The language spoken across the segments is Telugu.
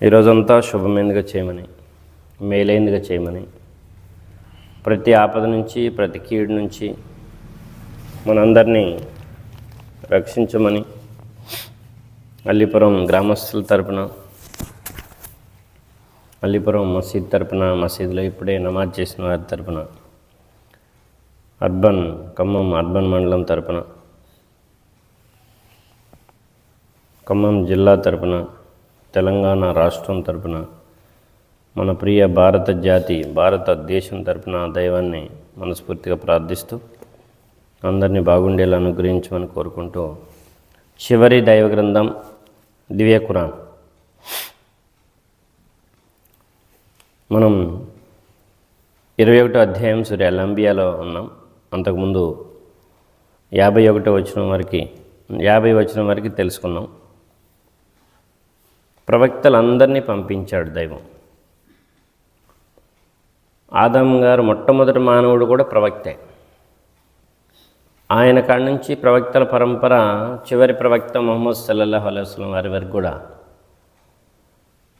ఈరోజంతా శుభమైనదిగా చేయమని మేలైనదిగా చేయమని ప్రతి ఆపద నుంచి ప్రతి కీడు నుంచి మనందరినీ రక్షించమని అల్లిపురం గ్రామస్తుల తరపున అల్లిపురం మసీద్ తరపున మసీదులో ఇప్పుడే నమాజ్ చేసిన వారి తరపున అర్బన్ ఖమ్మం అర్బన్ మండలం తరపున ఖమ్మం జిల్లా తరపున తెలంగాణ రాష్ట్రం తరపున మన ప్రియ భారత జాతి భారతదేశం తరపున ఆ దైవాన్ని మనస్ఫూర్తిగా ప్రార్థిస్తూ అందరినీ బాగుండేలా అనుగ్రహించమని కోరుకుంటూ చివరి దైవ గ్రంథం దివ్య ఖురాన్. మనం ఇరవై ఒకటో అధ్యాయం సూర్య లంబియాలో ఉన్నాం. అంతకుముందు యాభై ఒకటో వచ్చిన వరకు యాభై వచ్చిన వరకు తెలుసుకున్నాం. ప్రవక్తలందరినీ పంపించాడు దైవం. ఆదాం గారు మొట్టమొదటి మానవుడు కూడా ప్రవక్తే. ఆయన కాడి నుంచి ప్రవక్తల పరంపర చివరి ప్రవక్త మొహమ్మద్ సల్లల్లాహు అలైస్లం వారి వరకు కూడా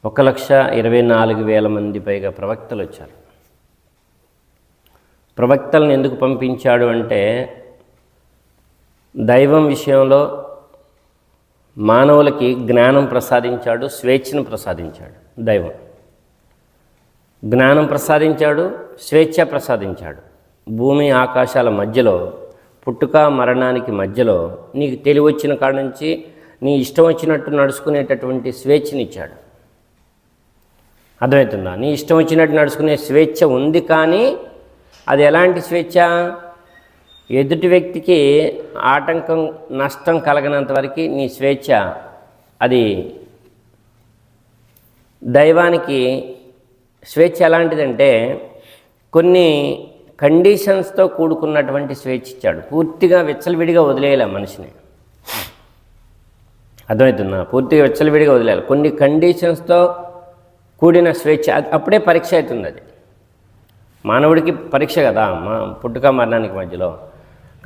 ఒక లక్ష ఇరవై నాలుగు వేల మంది పైగా ప్రవక్తలు వచ్చారు. ప్రవక్తలను ఎందుకు పంపించాడు అంటే దైవం విషయంలో మానవులకి జ్ఞానం ప్రసాదించాడు స్వేచ్ఛను ప్రసాదించాడు దైవం. జ్ఞానం ప్రసాదించాడు స్వేచ్ఛ ప్రసాదించాడు. భూమి ఆకాశాల మధ్యలో పుట్టుక మరణానికి మధ్యలో నీకు తెలివచ్చిన కాడ నుంచి నీ ఇష్టం వచ్చినట్టు నడుచుకునేటటువంటి స్వేచ్ఛనిచ్చాడు. అర్థమవుతుందా? నీ ఇష్టం వచ్చినట్టు నడుచుకునే స్వేచ్ఛ ఉంది కానీ అది ఎలాంటి స్వేచ్ఛ? ఎదుటి వ్యక్తికి ఆటంకం నష్టం కలగనంత వరకు నీ స్వేచ్ఛ అది దైవానికి స్వేచ్ఛ ఎలాంటిదంటే కొన్ని కండిషన్స్తో కూడుకున్నటువంటి స్వేచ్ఛ ఇచ్చాడు. పూర్తిగా విచ్చలవిడిగా వదిలేయాలి మనిషిని. అర్థమవుతుందా? పూర్తిగా విచ్చలవిడిగా వదిలేయాలి. కొన్ని కండిషన్స్తో కూడిన స్వేచ్ఛ అది అప్పుడే పరీక్ష అవుతుంది అది. మానవుడికి పరీక్ష కదా మా పుట్టుక మరణానికి మధ్యలో.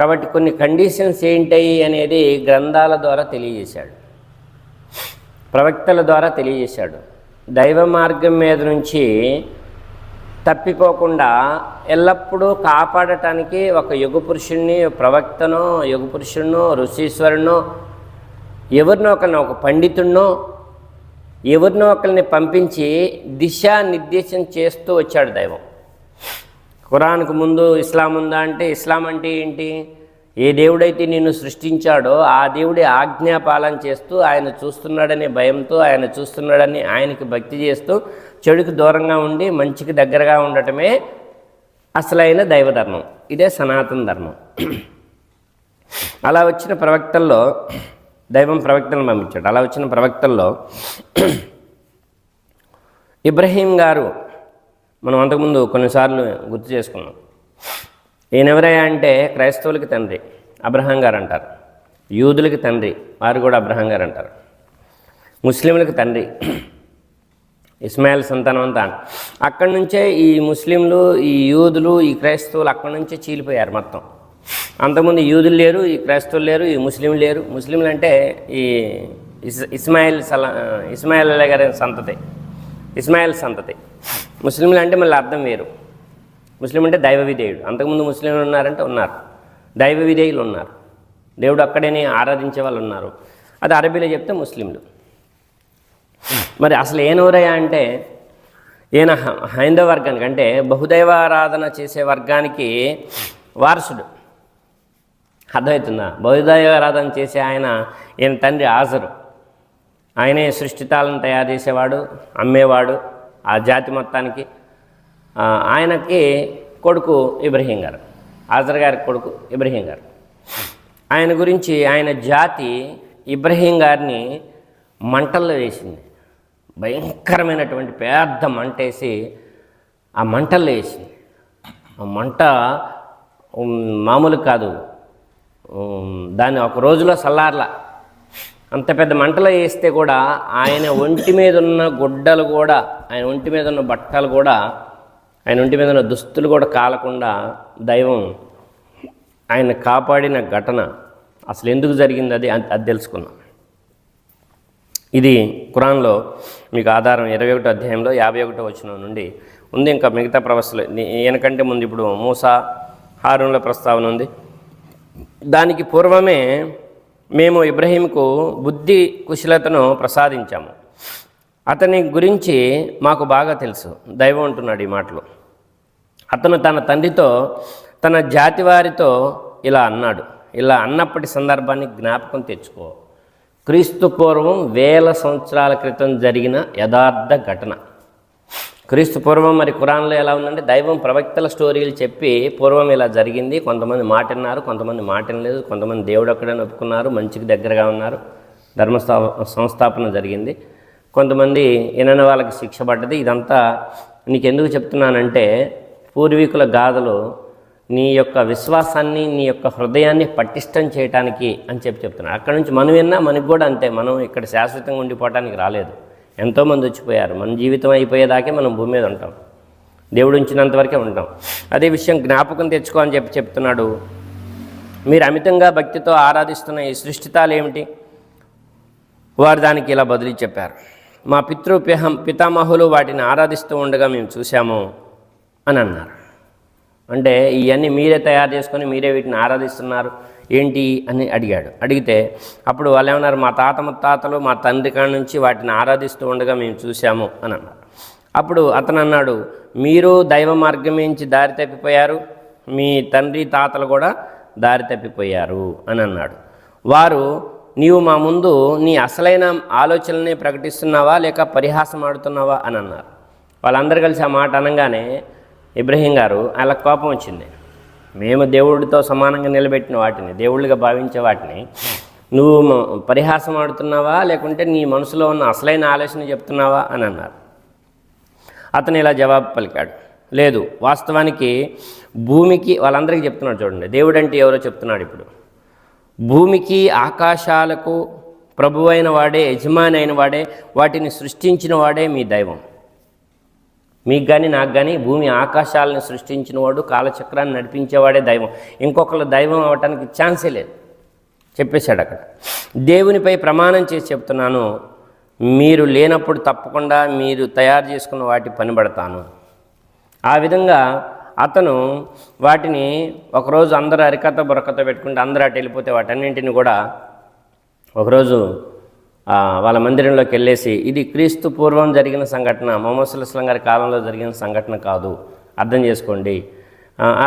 కాబట్టి కొన్ని కండిషన్స్ ఏంటాయి అనేది గ్రంథాల ద్వారా తెలియజేశాడు. ప్రవక్తల ద్వారా తెలియజేశాడు. దైవ మార్గం మీద నుంచి తప్పిపోకుండా ఎల్లప్పుడూ కాపాడటానికి ఒక యుగ పురుషుణ్ణి ప్రవక్తనో యుగ పురుషుడినో ఋషీశ్వరునో ఎవరినో ఒకరిని ఒక పండితుణ్ణో ఎవరినో ఒకరిని పంపించి దిశానిర్దేశం చేస్తూ వచ్చాడు దైవం. ఖురాన్కు ముందు ఇస్లాం ఉందా అంటే ఇస్లాం అంటే ఏంటి? ఏ దేవుడైతే నిన్ను సృష్టించాడో ఆ దేవుడి ఆజ్ఞాపాలన చేస్తూ ఆయన చూస్తున్నాడనే భయంతో ఆయన చూస్తున్నాడని ఆయనకి భక్తి చేస్తూ చెడుకు దూరంగా ఉండి మంచికి దగ్గరగా ఉండటమే అసలైన దైవధర్మం. ఇదే సనాతన ధర్మం. అలా వచ్చిన ప్రవక్తల్లో దైవం ప్రవక్తలను పంపించాడు. అలా వచ్చిన ప్రవక్తల్లో ఇబ్రహీం గారు మనం అంతకుముందు కొన్నిసార్లు గుర్తు చేసుకున్నాం. ఈయన ఎవరయ్యా అంటే క్రైస్తవులకి తండ్రి అబ్రహాం గారు అంటారు. యూదులకి తండ్రి వారు కూడా అబ్రహాం గారు అంటారు. ముస్లింలకు తండ్రి ఇస్మాయిల్ సంతానం అంతా. అక్కడి నుంచే ఈ ముస్లింలు ఈ యూదులు ఈ క్రైస్తవులు అక్కడి నుంచే చీలిపోయారు మొత్తం. అంతకుముందు యూదులు లేరు ఈ క్రైస్తవులు లేరు ఈ ముస్లింలు లేరు. ముస్లింలు అంటే ఈ ఇస్ ఇస్మాయిల్ సలా ఇస్మాయిల్ అలీ గారి సంతతి. ఇస్మాయిల్ సంతతి. ముస్లింలు అంటే మళ్ళీ అర్థం వేరు. ముస్లిం అంటే దైవ విధేయుడు. అంతకుముందు ముస్లింలు ఉన్నారంటే ఉన్నారు. దైవ విధేయులు ఉన్నారు. దేవుడు అక్కడేనే ఆరాధించే వాళ్ళు ఉన్నారు. అది అరబీలో చెప్తే ముస్లింలు. మరి అసలు ఏనూరయ్య అంటే ఈయన హ- హైందవ వర్గానికి అంటే బహుదైవారాధన చేసే వర్గానికి వారసుడు. అర్థమవుతుందా? బహుదైవారాధన చేసే ఆయన ఈయన తండ్రి హాజరు. ఆయనే సృష్టితాలను తయారు చేసేవాడు అమ్మేవాడు. ఆ జాతి మొత్తానికి. ఆయనకి కొడుకు ఇబ్రహీం గారు. హాజర్ గారి కొడుకు ఇబ్రహీం గారు. ఆయన గురించి ఆయన జాతి ఇబ్రహీం గారిని మంటల్లో వేసింది. భయంకరమైనటువంటి పెద్ద మంట వేసి ఆ మంటల్లో వేసింది. ఆ మంట మామూలు కాదు. దాన్ని ఒక రోజులో సల్లార్లా అంత పెద్ద మంటలో వేస్తే కూడా ఆయన ఒంటి మీద ఉన్న గుడ్డలు కూడా ఆయన ఒంటి మీద ఉన్న బట్టలు కూడా ఆయన ఒంటి మీద ఉన్న దుస్తులు కూడా కాలకుండా దైవం ఆయన కాపాడిన ఘటన. అసలు ఎందుకు జరిగింది అది? అది తెలుసుకున్నాం ఇది కురాన్లో మీకు ఆధారం ఇరవై ఒకటో అధ్యాయంలో యాభై ఒకటో వచ్చిన నుండి ఉంది. ఇంకా మిగతా ప్రవస్థలు ఈయనకంటే ముందు ఇప్పుడు మూసా హారంలో ప్రస్తావన ఉంది. దానికి పూర్వమే మేము ఇబ్రహీంకు బుద్ధి కుశలతను ప్రసాదించాము. అతని గురించి మాకు బాగా తెలుసు. దైవం అంటున్నాడు ఈ మాటలు. అతను తన తండ్రితో తన జాతి వారితో ఇలా అన్నాడు. ఇలా అన్నప్పటి సందర్భాన్ని జ్ఞాపకం తెచ్చుకో. క్రీస్తు పూర్వం వేల సంవత్సరాల క్రితం జరిగిన యథార్థ ఘటన. క్రీస్తు పూర్వం మరి కురాన్లో ఎలా ఉందంటే దైవం ప్రవక్తల స్టోరీలు చెప్పి పూర్వం ఇలా జరిగింది. కొంతమంది మాట విన్నారు కొంతమంది మాట వినలేదు కొంతమంది దేవుడు ఒక్కడని ఒప్పుకున్నారు మంచికి దగ్గరగా ఉన్నారు. ధర్మస్థా సంస్థాపన జరిగింది. కొంతమంది వినని వాళ్ళకి శిక్ష పడ్డది. ఇదంతా నీకు ఎందుకు చెప్తున్నానంటే పూర్వీకుల గాథలు నీ యొక్క విశ్వాసాన్ని నీ యొక్క హృదయాన్ని పటిష్టం చేయటానికి అని చెప్పి చెప్తున్నాను అక్కడ నుంచి మనం విన్నా మనకు కూడా అంతే. మనం ఇక్కడ శాశ్వతంగా ఉండిపోవటానికి రాలేదు. ఎంతోమంది వచ్చిపోయారు. మన జీవితం అయిపోయేదాకే మనం భూమి మీద ఉంటాం. దేవుడు ఉంచినంతవరకే ఉంటాం. అదే విషయం జ్ఞాపకం తెచ్చుకో అని చెప్పి చెప్తున్నాడు. మీరు అమితంగా భక్తితో ఆరాధిస్తున్న ఈ సృష్టితాలు ఏమిటి? వారు దానికి ఇలా బదిలీ చెప్పారు. మా పితృ పిహం పితామహులు వాటిని ఆరాధిస్తూ ఉండగా మేము చూసాము అని అన్నారు. అంటే ఇవన్నీ మీరే తయారు చేసుకొని మీరే వీటిని ఆరాధిస్తున్నారు. ఏంటి అని అడిగాడు. అడిగితే అప్పుడు వాళ్ళు ఏమన్నారు మా తాత ముత్తాతలు మా తండ్రి కాడ నుంచి వాటిని ఆరాధిస్తూ ఉండగా మేము చూశాము అని అన్నారు. అప్పుడు అతను అన్నాడు మీరు దైవ మార్గం నుంచి దారి తప్పిపోయారు మీ తండ్రి తాతలు కూడా దారి తప్పిపోయారు అని అన్నాడు. వారు నీవు మా ముందు నీ అసలైన ఆలోచనల్ని ప్రకటిస్తున్నావా లేక పరిహాసం ఆడుతున్నావా అని అన్నారు. వాళ్ళందరూ కలిసి ఆ మాట అనగానే ఇబ్రహీం గారు అలా కోపం వచ్చింది. మేము దేవుడితో సమానంగా నిలబెట్టిన వాటిని దేవుళ్ళుగా భావించే వాటిని నువ్వు పరిహాసం ఆడుతున్నావా? లేకుంటే నీ మనసులో ఉన్న అసలైన ఆలోచన చెప్తున్నావా? అని అన్నారు. అతను ఇలా జవాబు పలికాడు. లేదు వాస్తవానికి భూమికి వాళ్ళందరికీ చెప్తున్నాడు చూడండి. దేవుడు అంటే ఎవరో చెప్తున్నాడు ఇప్పుడు. భూమికి ఆకాశాలకు ప్రభువైన వాడే యజమాని అయిన వాడే వాటిని సృష్టించిన వాడే మీ దైవం. మీకు కానీ నాకు కానీ భూమి ఆకాశాలను సృష్టించిన వాడు కాలచక్రాన్ని నడిపించేవాడే దైవం. ఇంకొకళ్ళు దైవం అవటానికి ఛాన్సే లేదు. చెప్పేశాడు అక్కడ. దేవునిపై ప్రమాణం చేసి చెప్తున్నాను మీరు లేనప్పుడు తప్పకుండా మీరు తయారు చేసుకున్న వాటి పనిపడతాను ఆ విధంగా అతను వాటిని ఒకరోజు అందరూ అరికత బొరకత పెట్టుకుంటే అందరూ అటు వెళ్ళిపోతే వాటన్నింటిని కూడా ఒకరోజు వాళ్ళ మందిరంలోకి వెళ్ళేసి ఇది క్రీస్తు పూర్వం జరిగిన సంఘటన మొహమ్మద్ సుల్లాం గారి కాలంలో జరిగిన సంఘటన కాదు. అర్థం చేసుకోండి.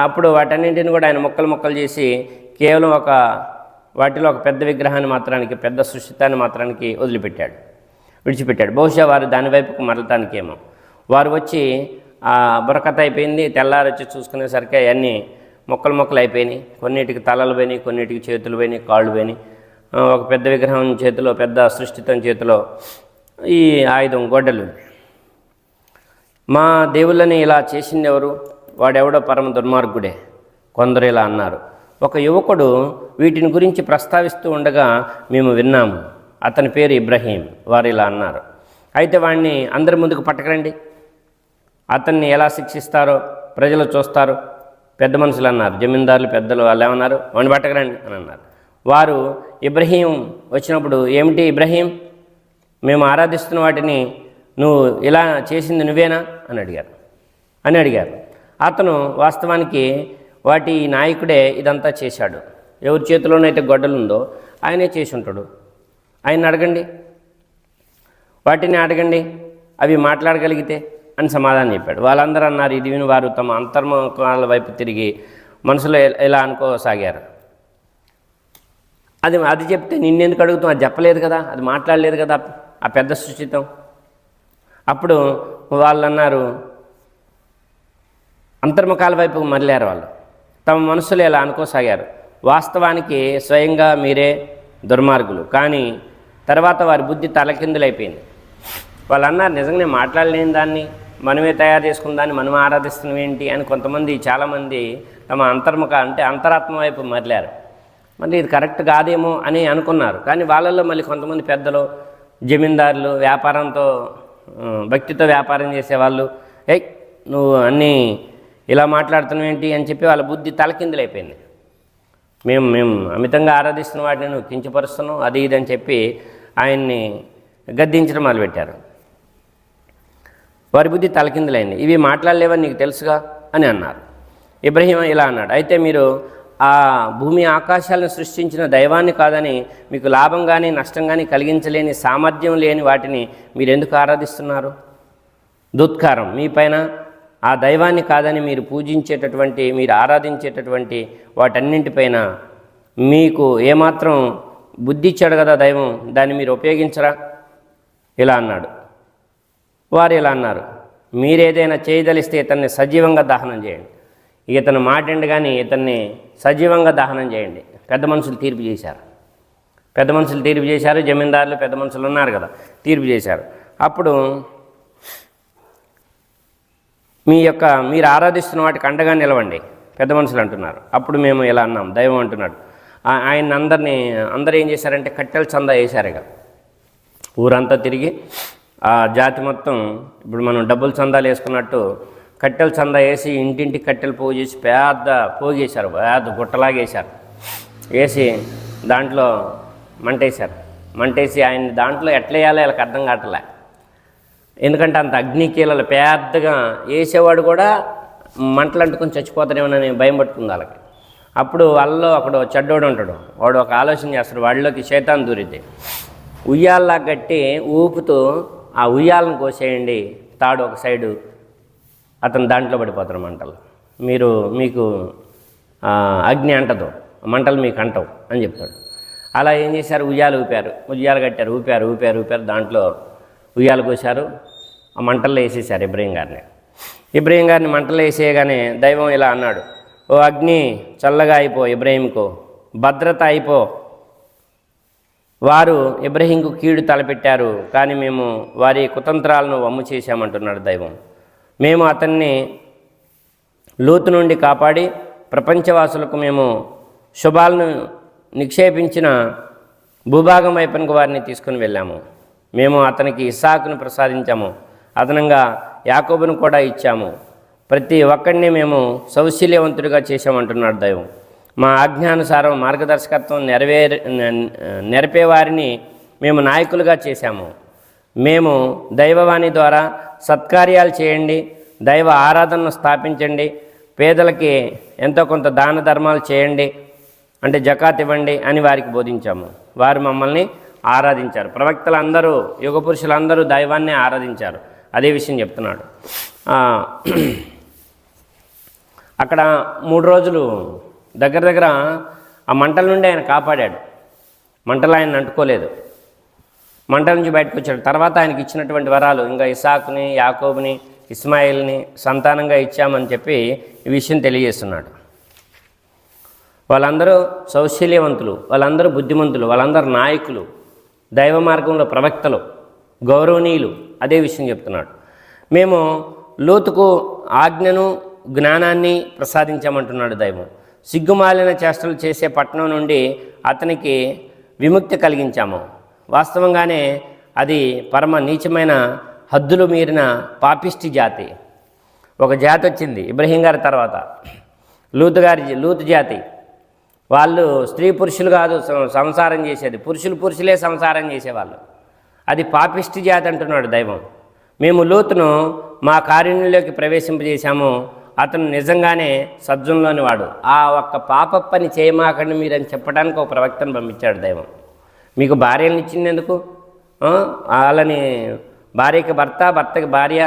అప్పుడు వాటన్నింటిని కూడా ఆయన ముక్కలు ముక్కలు చేసి కేవలం ఒక వాటిలో ఒక పెద్ద విగ్రహాన్ని మాత్రానికి పెద్ద సుషితాన్ని మాత్రానికి వదిలిపెట్టాడు. విడిచిపెట్టాడు. బహుశా వారు దానివైపుకు మరలటానికేమో. వారు వచ్చి ఆ అయిపోయింది తెల్లారి వచ్చి చూసుకునేసరికి అవన్నీ మొక్కలు మొక్కలు అయిపోయినాయి. కొన్నిటికి తలలు పోయినాయి కొన్నిటికి చేతులు పోయినాయి కాళ్ళు పోయినాయి. ఒక పెద్ద విగ్రహం చేతిలో పెద్ద సృష్టితం చేతిలో ఈ ఆయుధం గొడ్డలు. మా దేవుళ్ళని ఇలా చేసింది ఎవరు వాడెవడో పరమ దుర్మార్గుడే. కొందరు ఇలా అన్నారు. ఒక యువకుడు వీటిని గురించి ప్రస్తావిస్తూ ఉండగా మేము విన్నాము. అతని పేరు ఇబ్రహీం. వారు ఇలా అన్నారు. అయితే వాడిని అందరి ముందుకు పట్టకరండి. అతన్ని ఎలా శిక్షిస్తారో ప్రజలు చూస్తారు. పెద్ద మనుషులు అన్నారు. జమీందారులు పెద్దలు వాళ్ళు ఏమన్నారు? వాడిని పట్టకరండి అని అన్నారు. వారు ఇబ్రహీం వచ్చినప్పుడు ఏమిటి ఇబ్రహీం? మేము ఆరాధిస్తున్న వాటిని నువ్వు ఇలా చేసింది నువ్వేనా? అని అడిగారు. అని అడిగారు. అతను వాస్తవానికి వాటి నాయకుడే ఇదంతా చేశాడు. ఎవరి చేతిలోనైతే గొడ్డలు ఉందో ఆయనే చేసి ఉంటాడు ఆయన అడగండి. వాటిని అడగండి. అవి మాట్లాడగలిగితే అని సమాధానం చెప్పాడు. వాళ్ళందరూ అన్నారు ఇది విని వారు తమ అంతర్ముఖాల వైపు తిరిగి మనసులో ఇలా అనుకోసాగారు? అది అది చెప్తే నిన్నెందుకు అడుగుతాం? అది చెప్పలేదు కదా అది మాట్లాడలేదు కదా ఆ పెద్ద సృష్టితం అప్పుడు వాళ్ళు అన్నారు అంతర్ముఖాల వైపు మరలారు వాళ్ళు. తమ మనసులు ఇలా అనుకోసాగారు. వాస్తవానికి స్వయంగా మీరే దుర్మార్గులు. కానీ తర్వాత వారి బుద్ధి తలకిందులైపోయింది. వాళ్ళు అన్నారు నిజంగానే మాట్లాడలేని దాన్ని మనమే తయారు చేసుకున్న దాన్ని మనం ఆరాధిస్తున్నాం ఏంటి? అని కొంతమంది చాలామంది తమ అంతర్ముఖ అంటే అంతరాత్మ వైపు మరలారు. మరి ఇది కరెక్ట్ కాదేమో అని అనుకున్నారు. కానీ వాళ్ళల్లో మళ్ళీ కొంతమంది పెద్దలు జమీందారులు వ్యాపారంతో భక్తితో వ్యాపారం చేసేవాళ్ళు ఏ నువ్వు అన్నీ ఇలా మాట్లాడుతున్నావు ఏంటి? అని చెప్పి వాళ్ళ బుద్ధి తలకిందులైపోయింది. మేము మేము అమితంగా ఆరాధిస్తున్న వాటిని నువ్వు కించపరుస్తున్నావు అది ఇది అని చెప్పి ఆయన్ని గద్దించడం మొదలుపెట్టారు. వారి బుద్ధి తలకిందులైంది. ఇవి మాట్లాడలేవని నీకు తెలుసుగా? అని అన్నారు. ఇబ్రహీం ఇలా అన్నాడు. అయితే మీరు ఆ భూమి ఆకాశాలను సృష్టించిన దైవాన్ని కాదని మీకు లాభం కానీ నష్టం కానీ కలిగించలేని సామర్థ్యం లేని వాటిని మీరు ఎందుకు ఆరాధిస్తున్నారు? దుత్కారం. మీ పైన ఆ దైవాన్ని కాదని మీరు పూజించేటటువంటి మీరు ఆరాధించేటటువంటి వాటన్నింటిపైన మీకు ఏమాత్రం బుద్ధి ఇచ్చాడు కదా దైవం? దాన్ని మీరు ఉపయోగించరా? ఇలా అన్నాడు. వారు ఇలా అన్నారు. మీరేదైనా చేయదలిస్తే ఇతన్ని సజీవంగా దహనం చేయండి. ఇతను మాటండి కానీ ఇతన్ని సజీవంగా దహనం చేయండి. పెద్ద మనుషులు తీర్పు చేశారు. పెద్ద మనుషులు తీర్పు చేశారు జమీందారులు పెద్ద మనుషులు ఉన్నారు కదా తీర్పు చేశారు. అప్పుడు మీ యొక్క మీరు ఆరాధిస్తున్న వాటికి అండగా నిలవండి పెద్ద మనుషులు అంటున్నారు. అప్పుడు మేము ఇలా అన్నాం దైవం అంటున్నాడు. ఆయన అందరినీ అందరూ ఏం చేశారంటే కట్టెలు చందా వేశారు ఇక. ఊరంతా తిరిగి ఆ జాతి మొత్తం ఇప్పుడు మనం డబ్బులు చందాలు వేసుకున్నట్టు కట్టెలు చందా వేసి ఇంటింటి కట్టెలు పోగు చేసి పెద్ద పోగేశారు పెద్ద గుట్టలాగేశారు వేసి దాంట్లో మంటేశారు. మంటేసి ఆయన దాంట్లో ఎట్లా వేయాలో వాళ్ళకి అర్థం కావట్లే. ఎందుకంటే అంత అగ్నికీలలు పెద్దగా వేసేవాడు కూడా మంటలు అంటుకొని చచ్చిపోతాడేమోనని భయం పట్టుకుంది వాళ్ళకి. అప్పుడు వాళ్ళలో ఒకడు చెడ్డోడు ఉంటాడు. వాడు ఒక ఆలోచన చేస్తాడు వాళ్ళలోకి శైతాన్ దూరిద్ది. ఉయ్యాల్లా కట్టి ఊపుతూ ఆ ఉయ్యాలను కోసేయండి తాడు ఒక సైడు అతను దాంట్లో పడిపోతారు మంటలు. మీరు మీకు అగ్ని అంటదు. మంటలు మీకు అంటవు అని చెప్తాడు. అలా ఏం చేశారు? ఉయ్యాలు ఊపారు. ఉయ్యాలు కట్టారు. ఊపారు ఊపారు ఊపారు. దాంట్లో ఉయ్యాలు కోసారు ఆ మంటల్లో వేసేసారు ఇబ్రహీం గారిని. ఇబ్రహీం గారిని మంటలు వేసేయగానే దైవం ఇలా అన్నాడు. ఓ అగ్ని చల్లగా అయిపో ఇబ్రహీంకు. భద్రత అయిపో. వారు ఇబ్రహీంకు కీడు తలపెట్టారు. కానీ మేము వారి కుతంత్రాలను వమ్ము చేశామంటున్నాడు దైవం. మేము అతన్ని లోతు నుండి కాపాడి ప్రపంచవాసులకు మేము శుభాలను నిక్షేపించిన భూభాగం వైపునకు వారిని తీసుకుని వెళ్ళాము. మేము అతనికి ఇసాకును ప్రసాదించాము. అదనంగా యాకోబును కూడా ఇచ్చాము. ప్రతి ఒక్కడిని మేము సౌశల్యవంతుడిగా చేశామంటున్నాడు దైవం. మా ఆజ్ఞానుసారం మార్గదర్శకత్వం నెరవేర్ నెరపేవారిని మేము నాయకులుగా చేశాము. మేము దైవవాణి ద్వారా సత్కార్యాలు చేయండి దైవ ఆరాధనను స్థాపించండి పేదలకి ఎంతో కొంత దాన ధర్మాలు చేయండి అంటే జకాత్ ఇవ్వండి అని వారికి బోధించాము. వారు మమ్మల్ని ఆరాధించారు. ప్రవక్తలందరూ యుగ పురుషులందరూ దైవాన్ని ఆరాధించారు. అదే విషయం చెప్తున్నాడు. అక్కడ మూడు రోజులు దగ్గర దగ్గర ఆ మంటల నుండి ఆయన కాపాడాడు. మంటలు ఆయన అంటుకోలేదు. మంట నుంచి బయటకు వచ్చాడు. తర్వాత ఆయనకి ఇచ్చినటువంటి వరాలు ఇంకా ఇసాకుని యాకోబుని ఇస్మాయిల్ని సంతానంగా ఇచ్చామని చెప్పి ఈ విషయం తెలియజేస్తున్నాడు. వాళ్ళందరూ సౌశల్యవంతులు వాళ్ళందరూ బుద్ధిమంతులు వాళ్ళందరూ నాయకులు దైవ మార్గంలో ప్రవక్తలు గౌరవనీయులు అదే విషయం చెప్తున్నాడు. మేము లోతుకు ఆజ్ఞను జ్ఞానాన్ని ప్రసాదించామంటున్నాడు దైవం. సిగ్గుమాలిన చేష్టలు చేసే పట్టణం నుండి అతనికి విముక్తి కలిగించాము. వాస్తవంగానే అది పరమ నీచమైన హద్దులు మీరిన పాపిష్టి జాతి. ఒక జాతి వచ్చింది ఇబ్రహీం గారి తర్వాత. లూతు గారి లూతు జాతి. వాళ్ళు స్త్రీ పురుషులు కాదు సం- సంసారం చేసేది. పురుషులు పురుషులే సంసారం చేసేవాళ్ళు. అది పాపిష్టి జాతి అంటున్నాడు దైవం. మేము లూతును మా కార్యంలోకి ప్రవేశింపజేశాము. అతను నిజంగానే సజ్జంలోని వాడు. ఆ ఒక్క పాప పని చేయమాకండి మీరని చెప్పడానికి ఒక ప్రవక్తను పంపించాడు దైవం. మీకు భార్యలను ఇచ్చింది ఎందుకు వాళ్ళని భార్యకి భర్త భర్తకి భార్య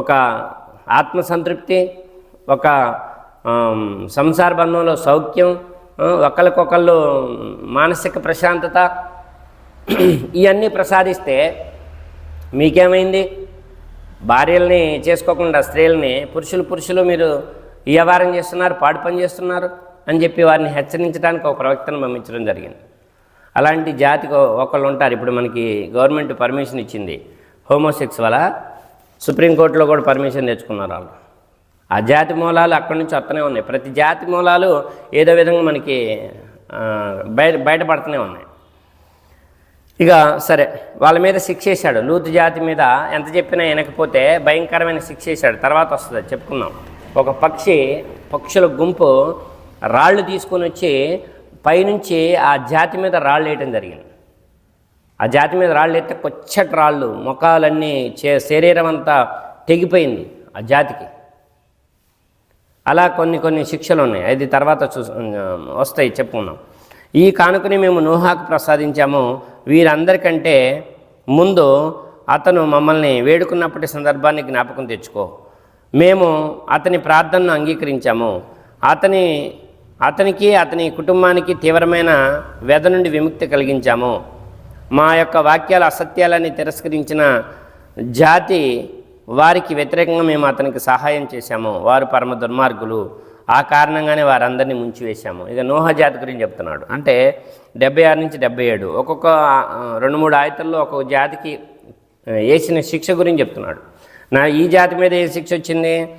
ఒక ఆత్మసంతృప్తి ఒక సంసార బంధంలో సౌఖ్యం ఒకరికొకళ్ళు మానసిక ప్రశాంతత. ఇవన్నీ ప్రసాదిస్తే మీకేమైంది? భార్యల్ని చేసుకోకుండా స్త్రీలని పురుషులు పురుషులు మీరు వ్యవహారం చేస్తున్నారు పాడు పని చేస్తున్నారు అని చెప్పి వారిని హెచ్చరించడానికి ఒక ప్రవక్తను పంపించడం జరిగింది. అలాంటి జాతికి ఒకళ్ళు ఉంటారు. ఇప్పుడు మనకి గవర్నమెంట్ పర్మిషన్ ఇచ్చింది. హోమోసెక్స్ వల్ల సుప్రీంకోర్టులో కూడా పర్మిషన్ తెచ్చుకున్నారు వాళ్ళు. ఆ జాతి మూలాలు అక్కడి నుంచి వస్తూనే ఉన్నాయి. ప్రతి జాతి మూలాలు ఏదో విధంగా మనకి బయట బయటపడుతూనే ఉన్నాయి. ఇక సరే వాళ్ళ మీద శిక్ష వేశాడు. లూతు జాతి మీద ఎంత చెప్పినా వినకపోతే భయంకరమైన శిక్ష వేశాడు. తర్వాత వస్తుంది చెప్పుకుందాం. ఒక పక్షి పక్షుల గుంపు రాళ్ళు తీసుకొని వచ్చి పైనుంచి ఆ జాతి మీద రాళ్ళు వేయటం జరిగింది. ఆ జాతి మీద రాళ్ళు ఎత్తే కొచ్చటి రాళ్ళు ముఖాలన్నీ చే శరీరం అంతా తెగిపోయింది ఆ జాతికి. అలా కొన్ని కొన్ని శిక్షలు ఉన్నాయి. అది తర్వాత చూ వస్తాయి చెప్పుకున్నాం ఈ కానుకని మేము నూహాకు ప్రసాదించాము. వీరందరికంటే ముందు అతను మమ్మల్ని వేడుకున్నప్పటి సందర్భాన్ని జ్ఞాపకం తెచ్చుకో. మేము అతని ప్రార్థనను అంగీకరించాము. అతని అతనికి అతని కుటుంబానికి తీవ్రమైన వేద నుండి విముక్తి కలిగించాము. మా యొక్క వాక్యాల అసత్యాలని తిరస్కరించిన జాతి వారికి వ్యతిరేకంగా మేము అతనికి సహాయం చేశాము. వారు పరమ దుర్మార్గులు. ఆ కారణంగానే వారందరినీ ముంచివేశాము. ఇక నోహ జాతి గురించి చెప్తున్నాడు. అంటే డెబ్బై ఆరు నుంచి డెబ్బై ఏడు. ఒక్కొక్క రెండు మూడు ఆయతల్లో ఒక్కొక్క జాతికి వేసిన శిక్ష గురించి చెప్తున్నాడు. నా ఈ జాతి మీద ఏ శిక్ష వచ్చింది?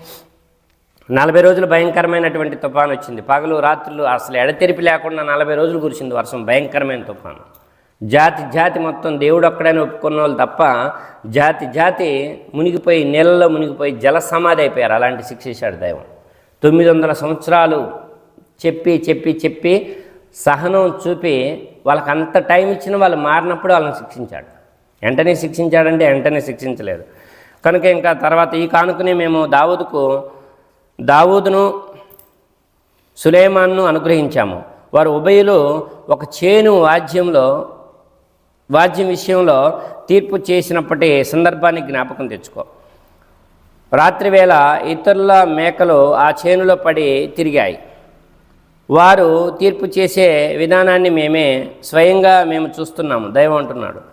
నలభై రోజులు భయంకరమైనటువంటి తుఫాను వచ్చింది. పగలు రాత్రులు అసలు ఎడతెరిపి లేకుండా నలభై రోజులు కురిసింది వర్షం భయంకరమైన తుఫాను. జాతి జాతి మొత్తం దేవుడు ఒక్కడని ఒప్పుకున్న వాళ్ళు తప్ప జాతి జాతి మునిగిపోయి నీళ్ళలో మునిగిపోయి జల సమాధి అయిపోయారు అలాంటి శిక్షించాడు దైవం. తొమ్మిది వందల సంవత్సరాలు చెప్పి చెప్పి చెప్పి సహనం చూపి వాళ్ళకి అంత టైం ఇచ్చిన వాళ్ళు మారినప్పుడు వాళ్ళని శిక్షించాడు. వెంటనే శిక్షించాడంటే వెంటనే శిక్షించలేదు. కనుక ఇంకా తర్వాత ఈ కానుకని మేము దావూదుకు దావూదును సులేమాన్ను అనుగ్రహించాము. వారు ఉభయులు ఒక చేను వాద్యంలో వాద్యం విషయంలో తీర్పు చేసినప్పటి సందర్భాన్ని జ్ఞాపకం తెచ్చుకో. రాత్రివేళ ఇతరుల మేకలు ఆ చేనులో పడి తిరిగాయి. వారు తీర్పు చేసే విధానాన్ని మేమే స్వయంగా మేము చూస్తున్నాము దైవం అంటున్నాడు.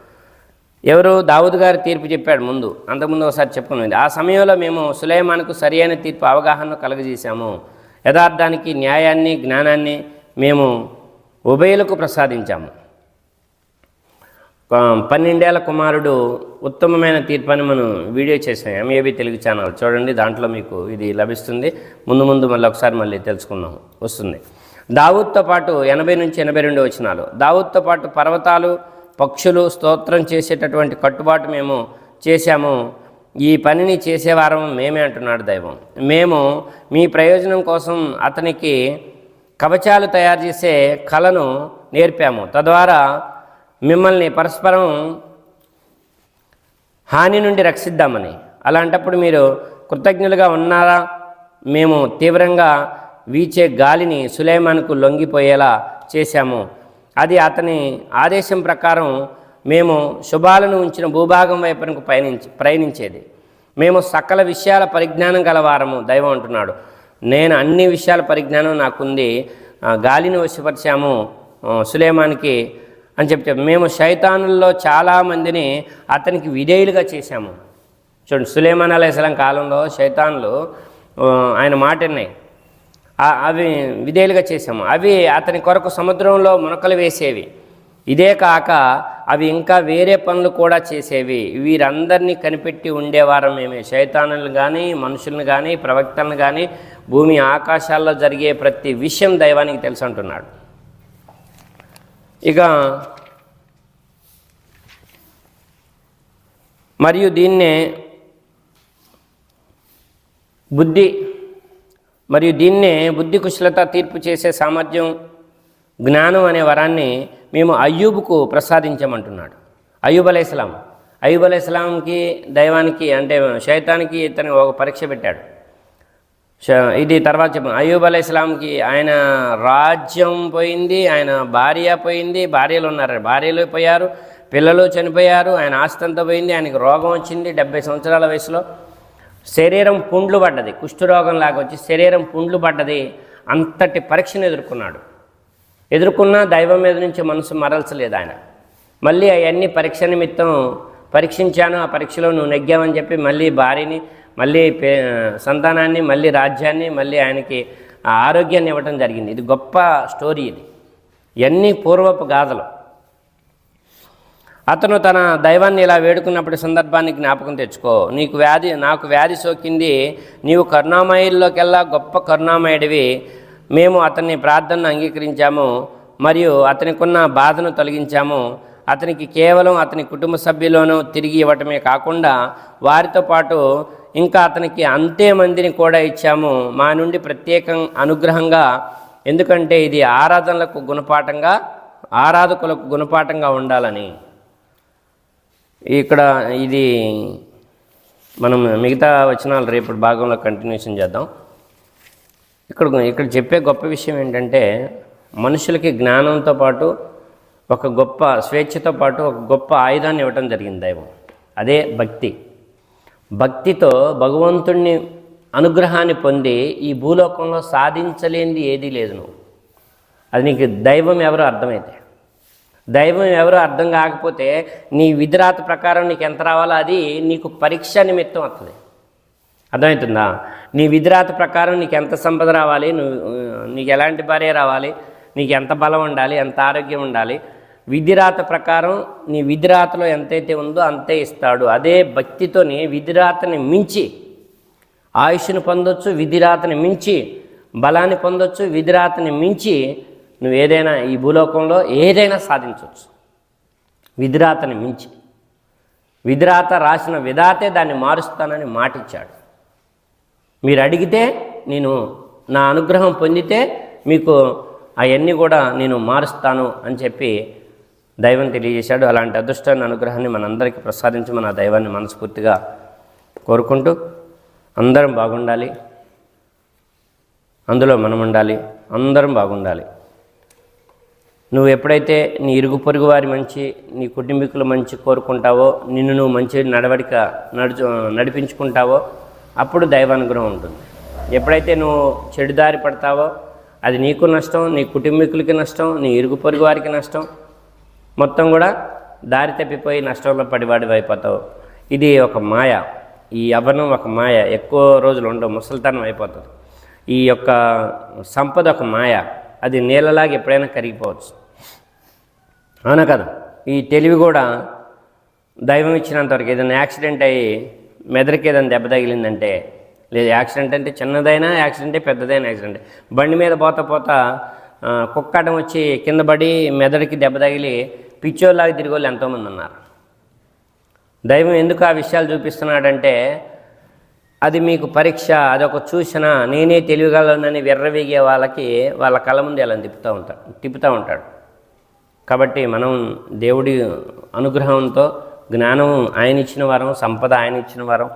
ఎవరు దావుద్ గారు తీర్పు చెప్పాడు ముందు. అంతకుముందు ఒకసారి చెప్పుకున్నది ఆ సమయంలో మేము సులేమాన్కు సరియైన తీర్పు అవగాహన కలుగజేశాము. యథార్థానికి న్యాయాన్ని జ్ఞానాన్ని మేము ఉభయులకు ప్రసాదించాము. పన్నెండేళ్ళ కుమారుడు ఉత్తమమైన తీర్పు అని మనం వీడియో చేసాం ఎంఏబి తెలుగు ఛానల్. చూడండి దాంట్లో మీకు ఇది లభిస్తుంది. ముందు ముందు మళ్ళీ ఒకసారి మళ్ళీ తెలుసుకుందాం. వస్తుంది. దావూద్తో పాటు ఎనభై నుంచి ఎనభై రెండు వచనాలు. దావూద్తో పాటు పర్వతాలు పక్షులు స్తోత్రం చేసేటటువంటి కట్టుబాటు మేము చేశాము. ఈ పనిని చేసేవారం మేమే అంటున్నాడు దైవం. మేము మీ ప్రయోజనం కోసం అతనికి కవచాలు తయారు చేసే కళను నేర్పాము. తద్వారా మిమ్మల్ని పరస్పరం హాని నుండి రక్షిద్దామని. అలాంటప్పుడు మీరు కృతజ్ఞులుగా ఉన్నారా? మేము తీవ్రంగా వీచే గాలిని సులేమాన్కు లొంగిపోయేలా చేశాము. అది అతని ఆదేశం ప్రకారం మేము శుభాలను ఉంచిన భూభాగం వైపునకు పయనించి ప్రయాణించేది. మేము సకల విషయాల పరిజ్ఞానం గలవారము దైవం అంటున్నాడు. నేను అన్ని విషయాల పరిజ్ఞానం నాకుంది గాలిని వశపరిచాము సులేమానికి అని చెప్తే మేము శైతానుల్లో చాలామందిని అతనికి విధేయులుగా చేశాము. చూడండి సులేమాన్ అలైస్లాం కాలంలో శైతాన్లు ఆయన మాట విన్నాయి అవి విధేయులుగా చేశాము. అవి అతని కొరకు సముద్రంలో మునకలు వేసేవి. ఇదే కాక అవి ఇంకా వేరే పనులు కూడా చేసేవి. వీరందరినీ కనిపెట్టి ఉండేవారం మేమే. శైతానులు కానీ మనుషులను కానీ ప్రవక్తలను కానీ భూమి ఆకాశాల్లో జరిగే ప్రతి విషయం దైవానికి తెలుసు అంటున్నాడు. ఇక మరియు దీన్నే బుద్ధి మరియు దీన్నే బుద్ధి కుశలత తీర్పు చేసే సామర్థ్యం జ్ఞానం అనే వరాన్ని మేము అయ్యూబుకు ప్రసాదించమంటున్నాడు. అయ్యూబ్ అలైస్లాం అయ్యూబ్ అలైస్లాంకి దైవానికి అంటే శైతానికి ఇతను ఒక పరీక్ష పెట్టాడు. ఇది తర్వాత చెప్పు. అయ్యూబ్ అలీ ఇస్లాంకి ఆయన రాజ్యం పోయింది ఆయన భార్య పోయింది భార్యలు ఉన్నారు. భార్యలు పోయారు పిల్లలు చనిపోయారు ఆయన ఆస్తి అంతా పోయింది ఆయనకు రోగం వచ్చింది డెబ్బై సంవత్సరాల వయసులో. శరీరం పుండ్లు పడ్డది కుష్ఠరోగం లాగా వచ్చి శరీరం పుండ్లు పడ్డది అంతటి పరీక్షను ఎదుర్కొన్నాడు. ఎదుర్కొన్నా దైవం మీద నుంచి మనసు మరల్చలేదు ఆయన. మళ్ళీ అవన్నీ పరీక్ష నిమిత్తం పరీక్షించాను ఆ పరీక్షలో నువ్వు నెగ్గావని చెప్పి మళ్ళీ భార్యని మళ్ళీ పే సంతానాన్ని మళ్ళీ రాజ్యాన్ని మళ్ళీ ఆయనకి ఆ ఆరోగ్యాన్ని ఇవ్వటం జరిగింది. ఇది గొప్ప స్టోరీ ఇది. ఇవన్నీ పూర్వపు గాథలు. అతను తన దైవాన్ని ఇలా వేడుకున్నప్పటి సందర్భాన్ని జ్ఞాపకం తెచ్చుకో. నీకు వ్యాధి నాకు వ్యాధి సోకింది. నీవు కరుణామయుల్లోకెల్లా గొప్ప కరుణామయుడివి. మేము అతన్ని ప్రార్థనను అంగీకరించాము. మరియు అతనికున్న బాధను తొలగించాము. అతనికి కేవలం అతని కుటుంబ సభ్యులను తిరిగి ఇవ్వటమే కాకుండా వారితో పాటు ఇంకా అతనికి అంతే మందిని కూడా ఇచ్చాము. మా నుండి ప్రత్యేకం అనుగ్రహంగా. ఎందుకంటే ఇది ఆరాధనలకు గుణపాఠంగా ఆరాధకులకు గుణపాఠంగా ఉండాలని. ఇక్కడ ఇది మనం మిగతా వచనాలు రేపటి భాగంలో కంటిన్యూషన్ చేద్దాం. ఇక్కడ ఇక్కడ చెప్పే గొప్ప విషయం ఏంటంటే మనుషులకి జ్ఞానంతో పాటు ఒక గొప్ప స్వేచ్ఛతో పాటు ఒక గొప్ప ఆయుధాన్ని ఇవ్వటం జరిగింది దైవం. అదే భక్తి. భక్తితో భగవంతుణ్ణి అనుగ్రహాన్ని పొంది ఈ భూలోకంలో సాధించలేనిది ఏదీ లేదు నువ్వు. అది నీకు దైవం ఎవరో అర్థమైతే. దైవం ఎవరు అర్థం కాకపోతే నీ విధిరాత ప్రకారం నీకు ఎంత రావాలో అది నీకు పరీక్ష నిమిత్తం వస్తుంది. అర్థమవుతుందా? నీ విధిరాత ప్రకారం నీకు ఎంత సంపద రావాలి నువ్వు నీకు ఎలాంటి భార్య రావాలి నీకు ఎంత బలం ఉండాలి ఎంత ఆరోగ్యం ఉండాలి విధిరాత ప్రకారం నీ విధిరాతలో ఎంతైతే ఉందో అంతే ఇస్తాడు. అదే భక్తితోని విధిరాతని మించి ఆయుష్ను పొందొచ్చు విధిరాతని మించి బలాన్ని పొందొచ్చు విధిరాతని మించి నువ్వు ఏదైనా ఈ భూలోకంలో ఏదైనా సాధించవచ్చు. విధిరాతని మించి. విధిరాత రాసిన విధాతే దాన్ని మారుస్తానని మాటిచ్చాడు. మీరు అడిగితే నేను నా అనుగ్రహం పొందితే మీకు అవన్నీ కూడా నేను మారుస్తాను అని చెప్పి దైవం తెలియజేశాడు. అలాంటి అదృష్టాన్ని అనుగ్రహాన్ని మనందరికీ ప్రసాదించి మన దైవాన్ని మనస్ఫూర్తిగా కోరుకుంటూ అందరం బాగుండాలి. అందులో మనం ఉండాలి అందరం బాగుండాలి. నువ్వు ఎప్పుడైతే నీ ఇరుగు పొరుగు వారి మంచి నీ కుటుంబీకులు మంచి కోరుకుంటావో నిన్ను నువ్వు మంచి నడవడిక నడుచు నడిపించుకుంటావో అప్పుడు దైవానుగ్రహం ఉంటుంది. ఎప్పుడైతే నువ్వు చెడుదారి పడతావో అది నీకు నష్టం నీ కుటుంబీకులకి నష్టం నీ ఇరుగు పొరుగు వారికి నష్టం మొత్తం కూడా దారి తప్పిపోయి నష్టంలో పడివాడి అయిపోతావు. ఇది ఒక మాయ. ఈ యవ్వనం ఒక మాయ. ఎక్కువ రోజులు ఉండవు ముసలితనం అయిపోతుంది. ఈ యొక్క సంపద ఒక మాయ. అది నీళ్ళలాగా ఎప్పుడైనా కరిగిపోవచ్చు. అవునా కదా? ఈ తెలివి కూడా దైవం ఇచ్చినంతవరకు ఏదైనా యాక్సిడెంట్ అయ్యి మెదడుకి ఏదైనా దెబ్బ తగిలిందంటే లేదు యాక్సిడెంట్ అంటే చిన్నదైనా యాక్సిడెంటే పెద్దదైనా యాక్సిడెంట్. బండి మీద పోతా పోతా కుక్కటం వచ్చి కింద పడి మెదడుకి దెబ్బ తగిలి పిచ్చోళ్ళలాగా తిరిగి వాళ్ళు ఎంతోమంది ఉన్నారు. దైవం ఎందుకు ఆ విషయాలు చూపిస్తున్నాడంటే అది మీకు పరీక్ష అదొక చూసిన? నేనే తెలియగలనని వెర్రవేగే వాళ్ళకి వాళ్ళ కళ్ళ ముందు ఎలా తిప్పుతూ ఉంటాడు తిప్పుతూ ఉంటాడు. కాబట్టి మనం దేవుడి అనుగ్రహంతో జ్ఞానం ఆయన ఇచ్చిన వరం సంపద ఆయన ఇచ్చిన వరం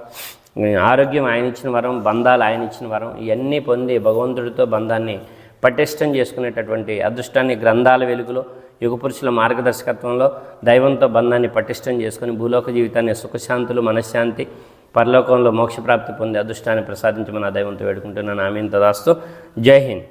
ఆరోగ్యం ఆయన ఇచ్చిన వరం బంధాలు ఆయన ఇచ్చిన వరం ఇవన్నీ పొంది భగవంతుడితో బంధాన్ని పటిష్టం చేసుకునేటటువంటి అదృష్టాన్ని గ్రంథాల వెలుగులో యుగపురుషుల మార్గదర్శకత్వంలో దైవంతో బంధాన్ని పటిష్టం చేసుకుని భూలోక జీవితాన్ని సుఖశాంతులు మనశ్శాంతి పరలోకంలో మోక్షప్రాప్తి పొందే అదృష్టాన్ని ప్రసాదించమని ఆ దైవంతో వేడుకుంటున్నాను. ఆమె దాస్తు జై హింద్.